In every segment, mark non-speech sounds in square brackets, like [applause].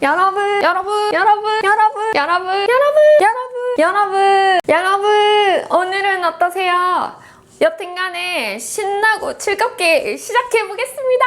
여러분, 여러분, 여러분, 여러분, 여러분, 여러분, 여러분, 여러분, 여러분, 오늘은 어떠세요? 여튼간에 신나고 즐겁게 시작해보겠습니다.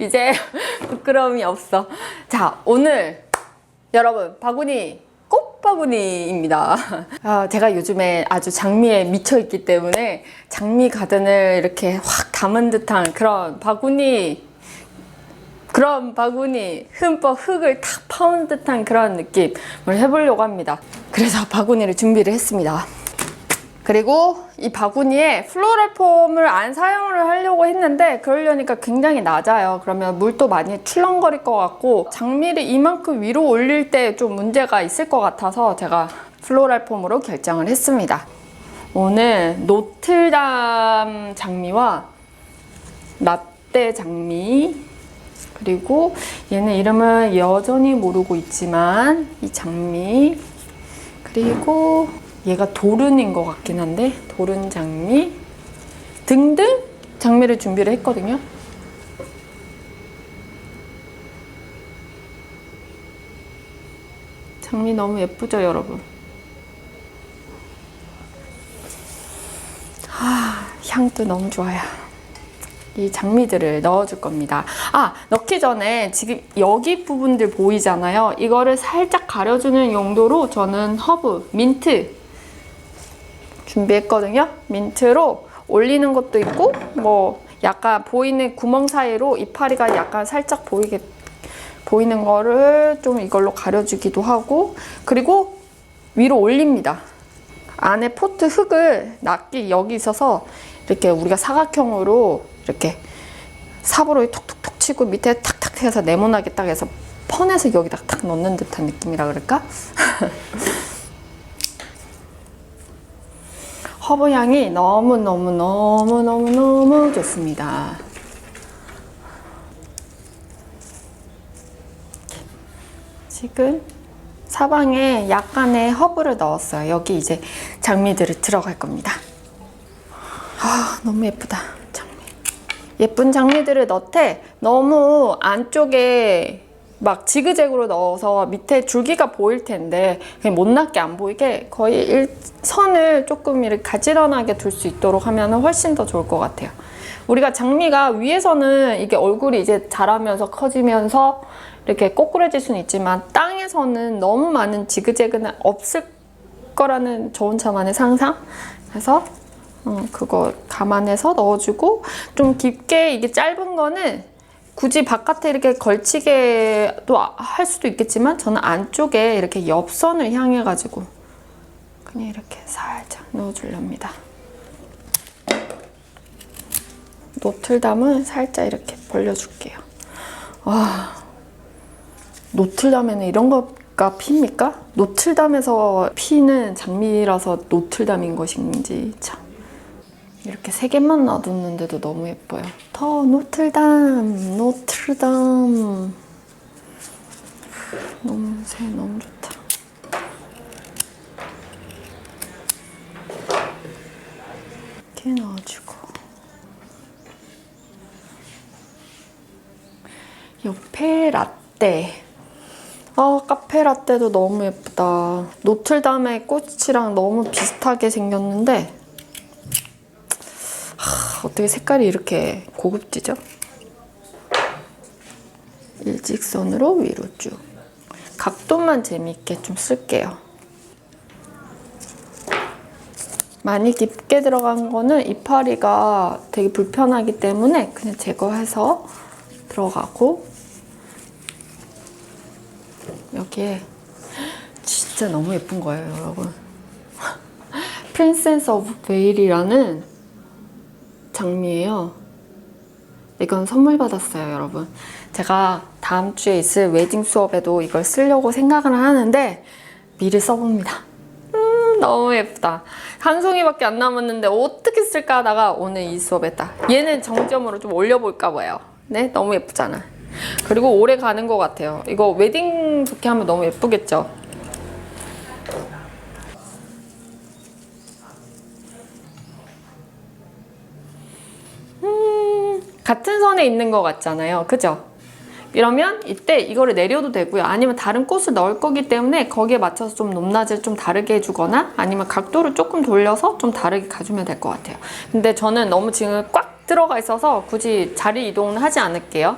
이제 부끄러움이 없어. 자, 오늘 여러분, 바구니 꽃바구니입니다. [laughs] 아, 제가 요즘에 아주 장미에 미쳐 있기 때문에 장미 가든을 이렇게 확 담은 듯한 그런 바구니, 그런 바구니, 흠뻑 흙을 탁 파온 듯한 그런 느낌을 해보려고 합니다. 그래서 바구니를 준비를 했습니다. 그리고 이 바구니에 플로럴 폼을 안 사용을 하려고 했는데 그러려니까 굉장히 낮아요. 그러면 물도 많이 출렁거릴 것 같고 장미를 이만큼 위로 올릴 때 좀 문제가 있을 것 같아서 제가 플로럴 폼으로 결정을 했습니다. 오늘 노틀담 장미와 라떼 장미 그리고 얘는 이름을 여전히 모르고 있지만 이 장미 그리고 얘가 도른인 것 같긴 한데 도른 장미 등등 장미를 준비를 했거든요. 장미 너무 예쁘죠, 여러분? 아, 향도 너무 좋아요. 이 장미들을 넣어줄 겁니다. 아, 넣기 전에 지금 여기 부분들 보이잖아요. 이거를 살짝 가려주는 용도로 저는 허브, 민트 준비했거든요. 민트로 올리는 것도 있고, 뭐, 약간 보이는 구멍 사이로 이파리가 약간 살짝 보이게, 보이는 거를 좀 이걸로 가려주기도 하고, 그리고 위로 올립니다. 안에 포트 흙을 낱개 여기 있어서 이렇게 우리가 사각형으로 이렇게 삽으로 톡톡톡 치고 밑에 탁탁 해서 네모나게 딱 해서 퍼내서 여기다 탁 넣는 듯한 느낌이라 그럴까? [laughs] 허브 향이 너무 너무 너무 너무 너무 좋습니다. 지금 사방에 약간의 허브를 넣었어요. 여기 이제 장미들이 들어갈 겁니다. 아, 너무 예쁘다. 장미. 예쁜 장미들을 넣되 너무 안쪽에 막 지그재그로 넣어서 밑에 줄기가 보일 텐데 그냥 못났게 안 보이게 거의 일, 선을 조금 이렇게 가지런하게 둘 수 있도록 하면 훨씬 더 좋을 것 같아요. 우리가 장미가 위에서는 이게 얼굴이 이제 자라면서 커지면서 이렇게 꼬꾸라질 수는 있지만 땅에서는 너무 많은 지그재그는 없을 거라는 저 혼자만의 상상. 그래서 어, 그거 감안해서 넣어주고 좀 깊게 이게 짧은 거는 굳이 바깥에 이렇게 걸치게도 할 수도 있겠지만 저는 안쪽에 이렇게 옆선을 향해 가지고 그냥 이렇게 살짝 넣어주렵니다. 노틀담은 살짝 이렇게 벌려줄게요. 와, 노틀담에는 이런 거가 핍니까? 노틀담에서 피는 장미라서 노틀담인 것인지 참. 이렇게 세 개만 놔뒀는데도 너무 예뻐요. 더 노틀담, 노틀담. 너무 새 너무 좋다. 이렇게 넣어주고 옆에 라떼. 아, 카페 라떼도 너무 예쁘다. 노틀담의 꽃이랑 너무 비슷하게 생겼는데 어떻게 색깔이 이렇게 고급지죠? 일직선으로 위로 쭉. 각도만 재미있게 좀 쓸게요. 많이 깊게 들어간 거는 이파리가 되게 불편하기 때문에 그냥 제거해서 들어가고 여기에 진짜 너무 예쁜 거예요, 여러분. 프린세스 오브 베일이라는 장미예요. 이건 선물 받았어요, 여러분. 제가 다음 주에 있을 웨딩 수업에도 이걸 쓰려고 생각을 하는데 미리 써봅니다. 음, 너무 예쁘다. 한 송이밖에 안 남았는데 어떻게 쓸까 하다가 오늘 이 수업에 딱 얘는 정점으로 좀 올려볼까 봐요. 네, 너무 예쁘잖아. 그리고 오래 가는 것 같아요. 이거 웨딩 좋게 하면 너무 예쁘겠죠? 같은 선에 있는 것 같잖아요. 그죠? 이러면 이때 이거를 내려도 되고요. 아니면 다른 꽃을 넣을 거기 때문에 거기에 맞춰서 좀 높낮이를 좀 다르게 해주거나 아니면 각도를 조금 돌려서 좀 다르게 가주면 될 것 같아요. 근데 저는 너무 지금 꽉 들어가 있어서 굳이 자리 이동은 하지 않을게요.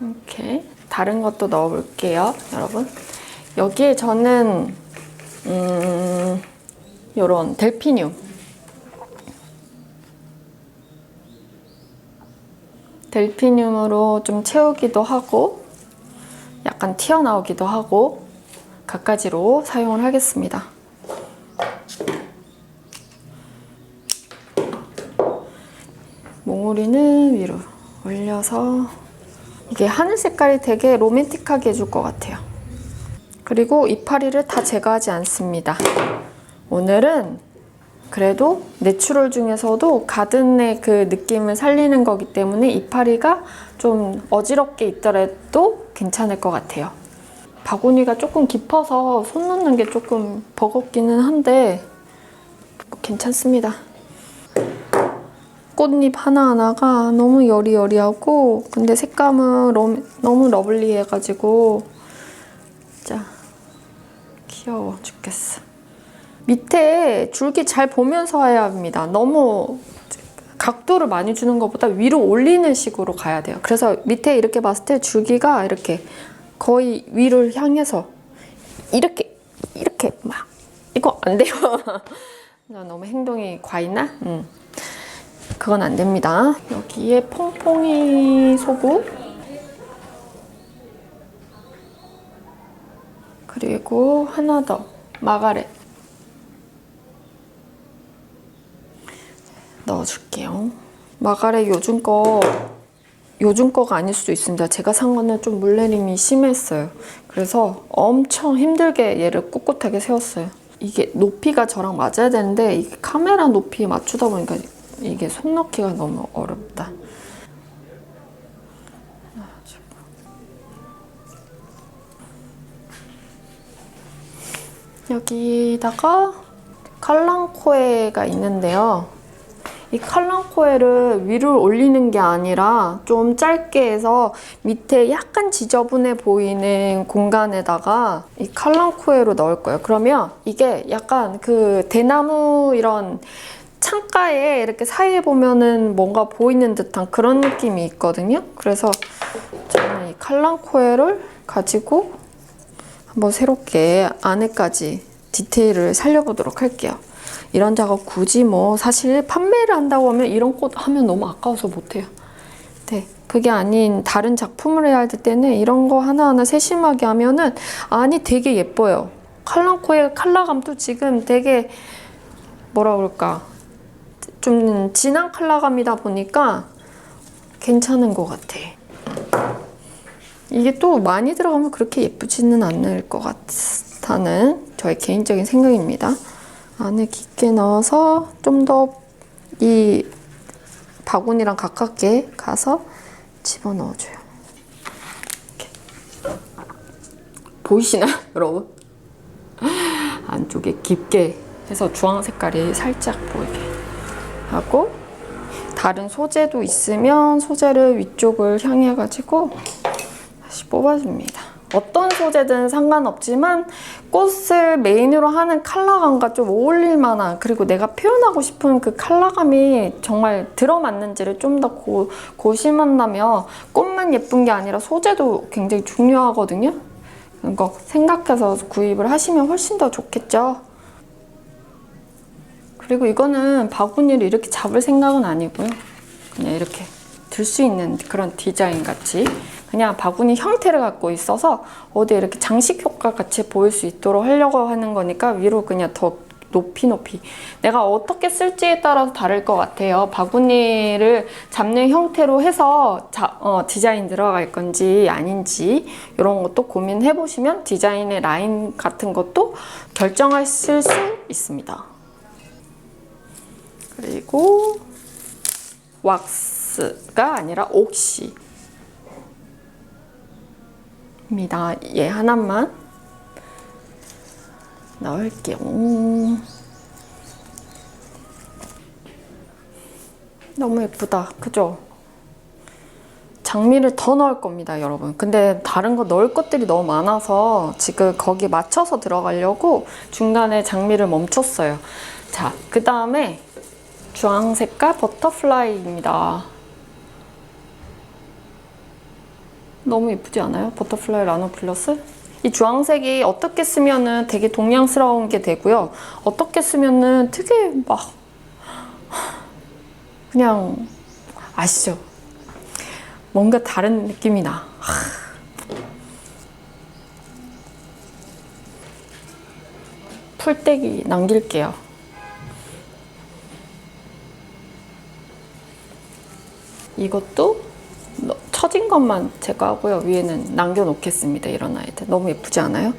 이렇게 다른 것도 넣어볼게요, 여러분. 여기에 저는 음, 요런 델피늄 델피늄으로 좀 채우기도 하고 약간 튀어나오기도 하고 갖가지로 사용을 하겠습니다. 몽우리는 위로 올려서 이게 하늘 색깔이 되게 로맨틱하게 해줄 것 같아요. 그리고 이파리를 다 제거하지 않습니다. 오늘은 그래도 내추럴 중에서도 가든의 그 느낌을 살리는 거기 때문에 이파리가 좀 어지럽게 있더라도 괜찮을 것 같아요. 바구니가 조금 깊어서 손 넣는 게 조금 버겁기는 한데 뭐 괜찮습니다. 꽃잎 하나하나가 너무 여리여리하고 근데 색감은 러- 너무 러블리해가지고 진짜 귀여워 죽겠어. 밑에 줄기 잘 보면서 해야 합니다. 너무 각도를 많이 주는 것보다 위로 올리는 식으로 가야 돼요. 그래서 밑에 이렇게 봤을 때 줄기가 이렇게 거의 위를 향해서 이렇게 이렇게 막 이거 안 돼요. [laughs] 나 너무 행동이 과했나? 음. 그건 안 됩니다. 여기에 퐁퐁이 소구 그리고 하나 더 마가렛 넣어줄게요. 마가렛 요즘 거 요즘 거가 아닐 수도 있습니다. 제가 산 거는 좀 물내림이 심했어요. 그래서 엄청 힘들게 얘를 꿋꿋하게 세웠어요. 이게 높이가 저랑 맞아야 되는데 이게 카메라 높이에 맞추다 보니까 이게 손 넣기가 너무 어렵다. 여기다가 칼랑코에가 있는데요. 이 칼랑코에를 위로 올리는 게 아니라 좀 짧게 해서 밑에 약간 지저분해 보이는 공간에다가 이 칼랑코에로 넣을 거예요. 그러면 이게 약간 그 대나무 이런 창가에 이렇게 사이에 보면은 뭔가 보이는 듯한 그런 느낌이 있거든요. 그래서 저는 이 칼랑코에를 가지고 한번 새롭게 안에까지 디테일을 살려보도록 할게요. 이런 작업 굳이 뭐 사실 판매를 한다고 하면 이런 꽃 하면 너무 아까워서 못해요. 네, 그게 아닌 다른 작품을 해야 할 때는 이런 거 하나하나 세심하게 하면은 안이 되게 예뻐요. 칼랑코의 컬러감도 지금 되게 뭐라 그럴까 좀 진한 컬러감이다 보니까 괜찮은 것 같아. 이게 또 많이 들어가면 그렇게 예쁘지는 않을 것 같다는 저의 개인적인 생각입니다. 안에 깊게 넣어서 좀 더 이 바구니랑 가깝게 가서 집어넣어줘요. 이렇게. 보이시나요, 여러분? [laughs] 안쪽에 깊게 해서 주황 색깔이 살짝 보이게 하고 다른 소재도 있으면 소재를 위쪽을 향해 가지고 다시 뽑아줍니다. 어떤 소재든 상관없지만 꽃을 메인으로 하는 컬러감과 좀 어울릴 만한 그리고 내가 표현하고 싶은 그 컬러감이 정말 들어맞는지를 좀 더 고심한다면 꽃만 예쁜 게 아니라 소재도 굉장히 중요하거든요. 그거 생각해서 구입을 하시면 훨씬 더 좋겠죠. 그리고 이거는 바구니를 이렇게 잡을 생각은 아니고요. 그냥 이렇게 들 수 있는 그런 디자인 같이 그냥 바구니 형태를 갖고 있어서 어디 이렇게 장식 효과 같이 보일 수 있도록 하려고 하는 거니까 위로 그냥 더 높이 높이. 내가 어떻게 쓸지에 따라서 다를 것 같아요. 바구니를 잡는 형태로 해서 자, 어, 디자인 들어갈 건지 아닌지 이런 것도 고민해 보시면 디자인의 라인 같은 것도 결정하실 수 있습니다. 그리고 왁스가 아니라 옥시 입니다. 얘 하나만 넣을게요. 너무 예쁘다. 그죠? 장미를 더 넣을 겁니다, 여러분. 근데 다른 거 넣을 것들이 너무 많아서 지금 거기 맞춰서 들어가려고 중간에 장미를 멈췄어요. 자, 그 다음에 주황 색깔 버터플라이입니다. 너무 예쁘지 않아요? 버터플라이 라노 플러스? 이 주황색이 어떻게 쓰면은 되게 동양스러운 게 되고요. 어떻게 쓰면은 되게 막 그냥 아시죠? 뭔가 다른 느낌이 나. 하. 풀떼기 남길게요. 이것도 너- 처진 것만 제거하고요. 위에는 남겨놓겠습니다. 이런 아이들. 너무 예쁘지 않아요?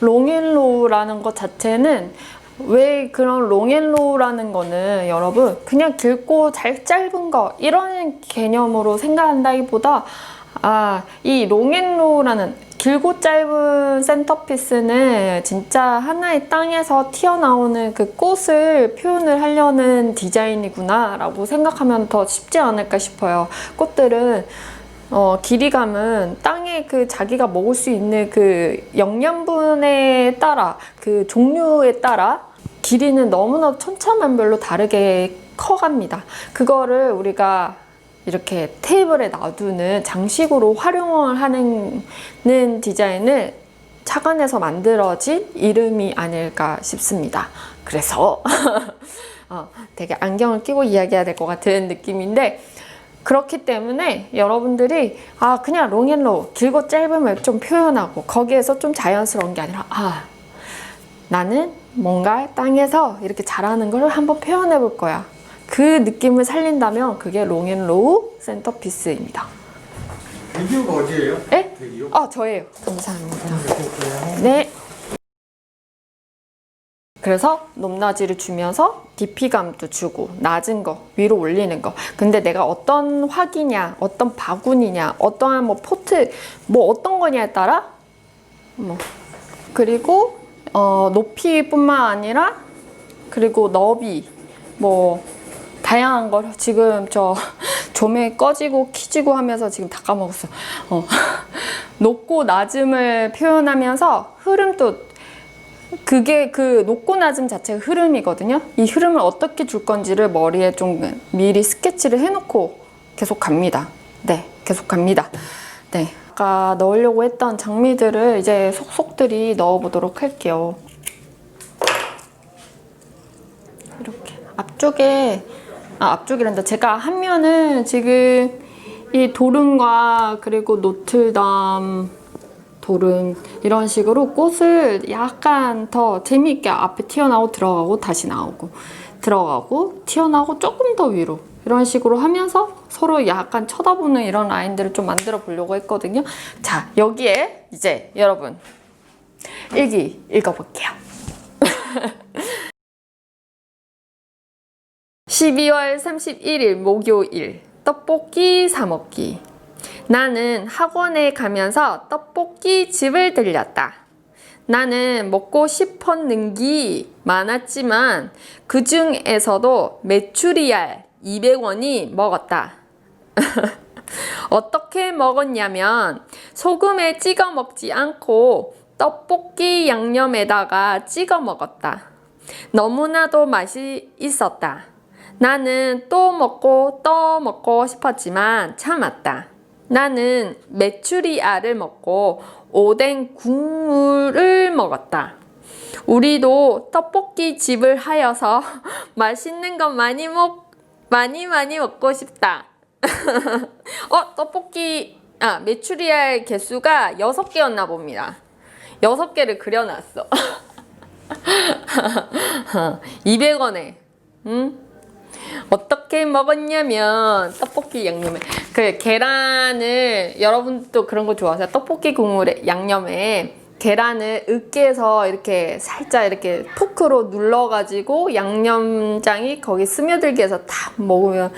롱앤로우라는 것 자체는 왜 그런 롱앤로우라는 거는 여러분 그냥 길고 잘 짧은 거 이런 개념으로 생각한다기보다 아 이 롱앤로우라는 길고 짧은 센터피스는 진짜 하나의 땅에서 튀어나오는 그 꽃을 표현을 하려는 디자인이구나 라고 생각하면 더 쉽지 않을까 싶어요 꽃들은 어, 길이감은 땅에 그 자기가 먹을 수 있는 그 영양분에 따라 그 종류에 따라 길이는 너무나 천차만별로 다르게 커갑니다. 그거를 우리가 이렇게 테이블에 놔두는 장식으로 활용을 하는 는 디자인을 착안해서 만들어진 이름이 아닐까 싶습니다. 그래서 [laughs] 어, 되게 안경을 끼고 이야기해야 될 것 같은 느낌인데 그렇기 때문에 여러분들이 아 그냥 롱앤로우 길고 짧음을 좀 표현하고 거기에서 좀 자연스러운 게 아니라 아 나는 뭔가 땅에서 이렇게 자라는 걸 한번 표현해 볼 거야 그 느낌을 살린다면 그게 롱앤로우 센터피스입니다 대기호가 어디예요? 에? 대기호? 아 저예요 감사합니다 네. 네. 그래서 높낮이를 주면서 깊이감도 주고 낮은 거 위로 올리는 거 근데 내가 어떤 화기냐 어떤 바구니냐 어떠한 뭐 포트 뭐 어떤 거냐에 따라 뭐 그리고 어, 높이뿐만 아니라 그리고 너비 뭐 다양한 걸 지금 저 [laughs] 조명 꺼지고 키지고 하면서 지금 다 까먹었어. 어. [laughs] 높고 낮음을 표현하면서 흐름도 그게 그 높고 낮음 자체가 흐름이거든요. 이 흐름을 어떻게 줄 건지를 머리에 좀 미리 스케치를 해놓고 계속 갑니다. 네, 계속 갑니다. 네. 아까 넣으려고 했던 장미들을 이제 속속들이 넣어보도록 할게요. 이렇게 앞쪽에 아 앞쪽이란다. 제가 한 면은 지금 이 도른과 그리고 노틀담 도른 이런 식으로 꽃을 약간 더 재미있게 앞에 튀어나오고 들어가고 다시 나오고 들어가고 튀어나오고 조금 더 위로 이런 식으로 하면서 서로 약간 쳐다보는 이런 라인들을 좀 만들어 보려고 했거든요. 자 여기에 이제 여러분 일기 읽어볼게요. [laughs] 12월 31일 목요일 떡볶이 사 먹기. 나는 학원에 가면서 떡볶이 집을 들렸다. 나는 먹고 싶었는 게 많았지만 그 중에서도 메추리알 200원이 먹었다. [laughs] 어떻게 먹었냐면 소금에 찍어 먹지 않고 떡볶이 양념에다가 찍어 먹었다. 너무나도 맛이 있었다. 나는 또 먹고 또 먹고 싶었지만 참았다. 나는 메추리알을 먹고 오뎅 국물을 먹었다. 우리도 떡볶이 집을 하여서 [laughs] 맛있는 거 많이 먹 많이 많이 먹고 싶다. [laughs] 어, 떡볶이 아, 메추리알 개수가 6개였나 봅니다. 6개를 그려놨어. [laughs] 200원에. 응? 어떻게 먹었냐면 떡볶이 양념에 그 계란을 여러분도 그런 거 좋아하세요? 떡볶이 국물에 양념에 계란을 으깨서 이렇게 살짝 이렇게 포크로 눌러가지고 양념장이 거기 스며들게 해서 다 먹으면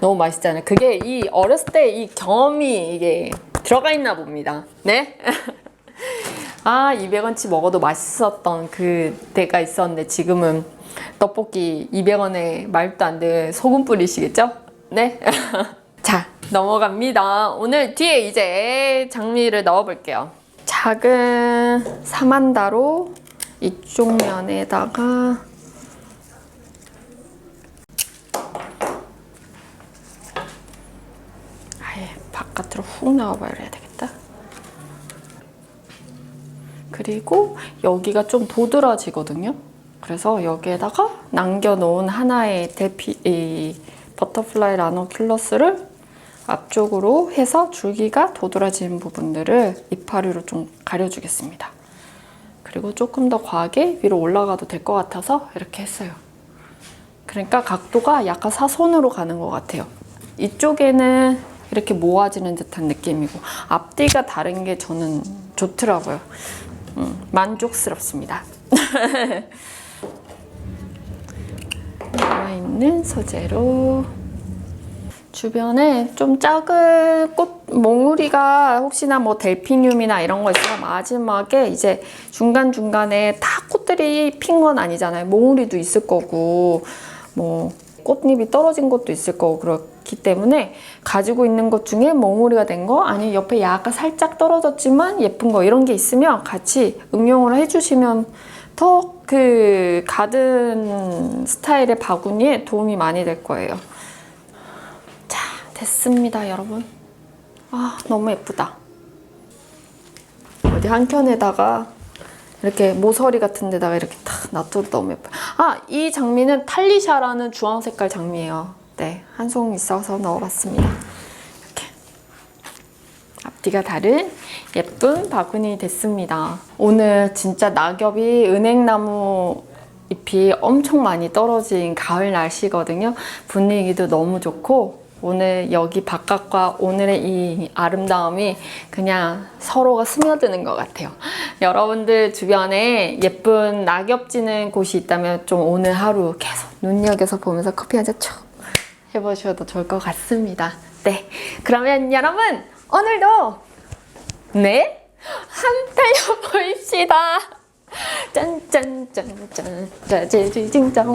너무 맛있잖아요. 그게 이 어렸을 때 이 경험이 이게 들어가 있나 봅니다. 네? [laughs] 아 200원치 먹어도 맛있었던 그 때가 있었는데 지금은 떡볶이 200원에 말도 안돼 소금 뿌리시겠죠? 네? [laughs] 자 넘어갑니다. 오늘 뒤에 이제 장미를 넣어볼게요. 작은 사만다로 이쪽 면에다가 아예 바깥으로 훅 나와버려야 되겠다. 그리고 여기가 좀 도드라지거든요. 그래서 여기에다가 남겨놓은 하나의 대피, 이 버터플라이 라노큘러스를 앞쪽으로 해서 줄기가 도드라진 부분들을 이파리로 좀 가려주겠습니다. 그리고 조금 더 과하게 위로 올라가도 될 것 같아서 이렇게 했어요. 그러니까 각도가 약간 사선으로 가는 것 같아요. 이쪽에는 이렇게 모아지는 듯한 느낌이고 앞뒤가 다른 게 저는 좋더라고요. 음, 만족스럽습니다. [laughs] 남아있는 소재로 주변에 좀 작은 꽃 몽우리가 혹시나 뭐 델피늄이나 이런 거 있으면 마지막에 이제 중간중간에 다 꽃들이 핀 건 아니잖아요. 몽우리도 있을 거고 뭐 꽃잎이 떨어진 것도 있을 거고 그렇기 때문에 가지고 있는 것 중에 몽우리가 된 거 아니면 옆에 약간 살짝 떨어졌지만 예쁜 거 이런 게 있으면 같이 응용을 해주시면 더 그 가든 스타일의 바구니에 도움이 많이 될 거예요. 자, 됐습니다, 여러분. 아, 너무 예쁘다. 어디 한 켠에다가 이렇게 모서리 같은 데다가 이렇게 탁 놔둬도 너무 예뻐요. 아, 이 장미는 탈리샤라는 주황 색깔 장미예요. 네, 한 송 있어서 넣어봤습니다. 앞뒤가 다른 예쁜 바구니 됐습니다. 오늘 진짜 낙엽이 은행나무 잎이 엄청 많이 떨어진 가을 날씨거든요. 분위기도 너무 좋고 오늘 여기 바깥과 오늘의 이 아름다움이 그냥 서로가 스며드는 것 같아요. 여러분들 주변에 예쁜 낙엽 지는 곳이 있다면 좀 오늘 하루 계속 눈여겨서 보면서 커피 한잔쭉 해보셔도 좋을 것 같습니다. 네. 그러면 여러분, 오늘도 네? 한 달려보입시다. 짠짠짠짠 짜제지징짱